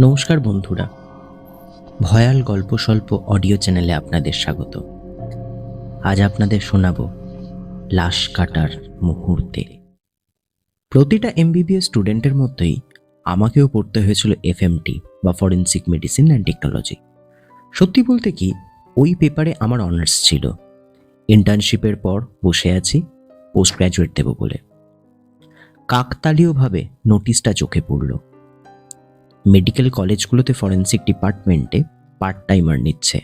নমস্কার বন্ধুরা। ভয়াল গল্প স্বল্প অডিও চ্যানেলে আপনাদের স্বাগত। আজ আপনাদের শোনাব লাশ কাটার মুহূর্তে। প্রতিটা এমবিবিএস স্টুডেন্টের মধ্যেই আমাকেও পড়তে হয়েছিল এফএমটি বা ফরেন্সিক মেডিসিন অ্যান্ড টেকনোলজি সত্যি বলতে কি, ওই পেপারে আমার অনার্স ছিল। ইন্টার্নশিপের পর বসে আছি পোস্ট গ্র্যাজুয়েট দেবো বলে। কাকতালীয়ভাবে নোটিশটা চোখে পড়ল। মেডিকেল কলেজগুলোতে ফরেন্সিক ডিপার্টমেন্টে পার্ট টাইমার নিচ্ছে।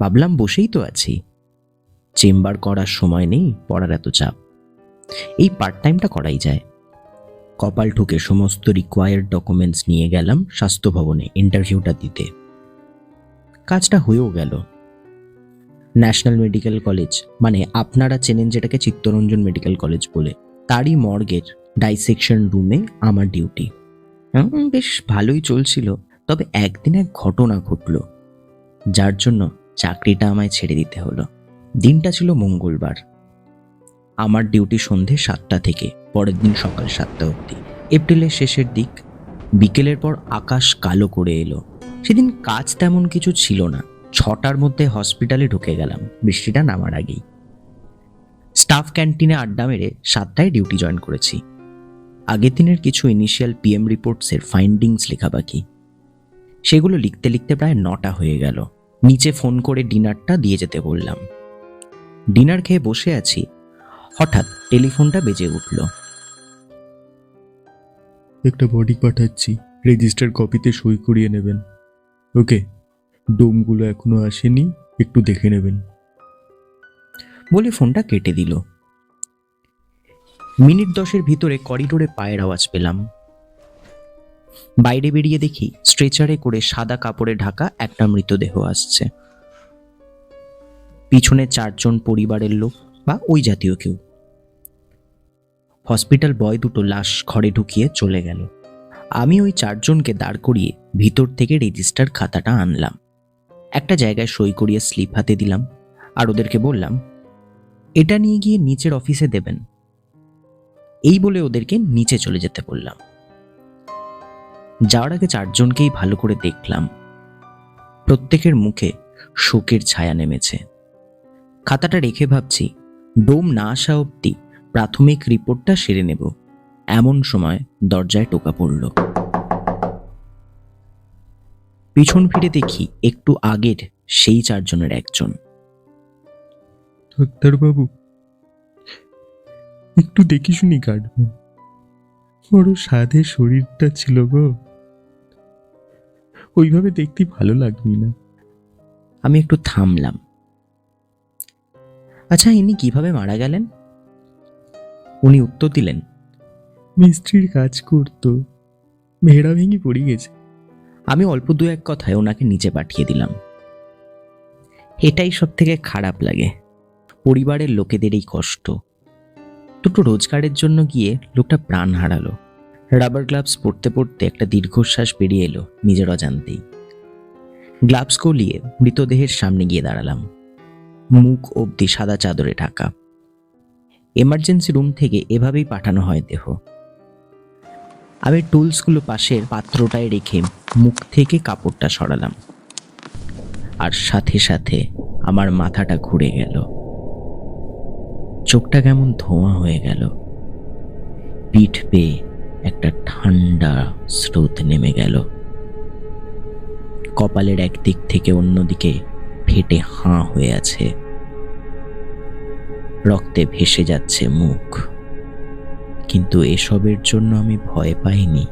ভাবলাম বসেই তো আছি। চেম্বার করার সময় নেই, পড়ার এত চাপ। এই পার্ট টাইমটা করাই যায়। কপাল ঠুকে সমস্ত রিকোয়ার্ড ডকুমেন্টস নিয়ে গেলাম স্বাস্থ্য ভবনে ইন্টারভিউটা দিতে। কাজটা হয়েও গেল। ন্যাশনাল মেডিকেল কলেজ মানে আপনারা চেনেন যেটাকে চিত্তরঞ্জন মেডিকেল কলেজ বলে, তারই মর্গের ডাইসেকশন রুমে আমার ডিউটি বেশ ভালোই চলছিল। তবে একদিন এক ঘটনা ঘটলো, যার জন্য চাকরিটা আমায় ছেড়ে দিতে হলো। দিনটা ছিল মঙ্গলবার। আমার ডিউটি সন্ধে সাতটা থেকে, পরের দিন সকাল সাতটা অবধি। এপ্রিলের শেষের দিক, বিকেলের পর আকাশ কালো করে এলো। সেদিন কাজ তেমন কিছু ছিল না। ছটার মধ্যে হসপিটালে ঢুকে গেলাম, বৃষ্টিটা নামার আগেই। স্টাফ ক্যান্টিনে আড্ডা মেরে সাতটায় ডিউটি জয়েন করেছি। আগের দিনের কিছু ইনিশিয়াল পিএম রিপোর্টসের ফাইন্ডিংস লেখা বাকি। সেগুলো লিখতে লিখতে প্রায় নটা হয়ে গেল। নিচে ফোন করে ডিনারটা দিয়ে যেতে বললাম। ডিনার খেয়ে বসে আছি। হঠাৎ টেলিফোনটা বেজে উঠল। একটা বডি পাঠাচ্ছি। রেজিস্টার কপিতে সই করিয়ে নেবেন। ওকে ডোমগুলো এখনও আসেনি। একটু দেখে নেবেন। বলে ফোনটা কেটে দিল। মিনিট দশের ভিতরে করিডোরে পায়ের আওয়াজ পেলাম। বাইরে বেরিয়ে দেখি স্ট্রেচারে করে সাদা কাপড়ে ঢাকা একটা মৃতদেহ আসছে। পিছনে চারজন পরিবারের লোক বা ওই জাতীয় কেউ। হসপিটাল বয় দুটো লাশ ঘরে ঢুকিয়ে চলে গেল। আমি ওই চারজনকে দাঁড় করিয়ে ভিতর থেকে রেজিস্টার খাতাটা আনলাম। একটা জায়গায় সই করিয়ে স্লিপ হাতে দিলাম আর ওদেরকে বললাম, এটা নিয়ে গিয়ে নিচের অফিসে দেবেন। এই বলে ওদেরকে নিচে চলে যেতে বললাম। যাওয়ার আগে চারজনকেই ভালো করে দেখলাম। প্রত্যেকের মুখে শোকের ছায়া নেমেছে। খাতাটা রেখে ভাবছি, ডোম না আসা অবধি প্রাথমিক রিপোর্টটা সেরে নেব। এমন সময় দরজায় টোকা পড়ল। পিছন ফিরে দেখি একটু আগের সেই চারজনের একজন। ডাক্তারবাবু একটু দেখি শুনি কাটবেন বড় সাধে শরীরটা ছিল গো। ওইভাবে দেখতে ভালো লাগবে না। আমি একটু থামলাম। আচ্ছা ইনি কীভাবে মারা গেলেন? উনি উত্তর দিলেন। মিস্ত্রির কাজ করতো। ভেড়া ভেঙে পড়ে গেছে। আমি অল্প দু এক কথায় ওনাকে নিচে পাঠিয়ে দিলাম। এটাই সব থেকে খারাপ লাগে। পরিবারের লোকেদের এই কষ্ট। দুটো রোজগারের জন্য গিয়ে লোকটা প্রাণ হারালো। রাবার গ্লাভস পরতে পরতে একটা দীর্ঘশ্বাস বেরিয়ে এলো নিজের অজান্তেই। গ্লাভস গলিয়ে মৃতদেহের সামনে গিয়ে দাঁড়ালাম। মুখ অবধি সাদা চাদরে ঢাকা। এমার্জেন্সি রুম থেকে এভাবেই পাঠানো হয় দেহ। আমি টুলসগুলো পাশের পাত্রটায় রেখে মুখ থেকে কাপড়টা সরালাম। আর সাথে সাথে আমার মাথাটা ঘুরে গেল। চোখটা কেমন ধোঁয়া হয়ে গেল। পিঠ পেয়ে একটা ঠান্ডা স্রোত নেমে গেল। কপালের একদিক থেকে অন্যদিকে ফেটে হাঁ হয়ে আছে। রক্তে ভেসে যাচ্ছে মুখ। কিন্তু এসবের জন্য আমি ভয় পাইনি।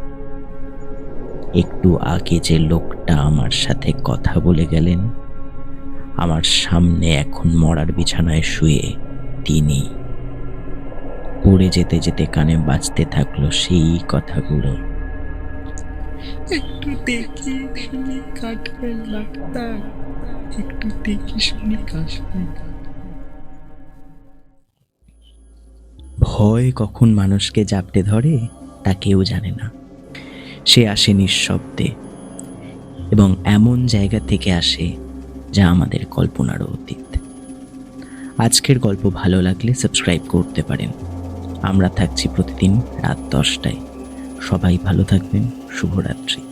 একটু আগে যে লোকটা আমার সাথে কথা বলে গেলেন, আমার সামনে এখন মরার বিছানায় শুয়ে তিনি পড়ে যেতে যেতে কানে বাজতে থাকল সেই কথাগুলো। একটু দেখি শুনি কাটবেন ডাক্তার। একটু দেখি শুনি কাশবেন ভয় কখন মানুষকে জাপটে ধরে তা কেউ জানে না। সে আসে নিঃশব্দে এবং এমন জায়গা থেকে আসে যা আমাদের কল্পনারও অতীত। আজকের গল্প ভালো লাগলে সাবস্ক্রাইব করতে পারেন। আমরা থাকছি প্রতিদিন রাত দশটায়। সবাই ভালো থাকবেন। শুভরাত্রি।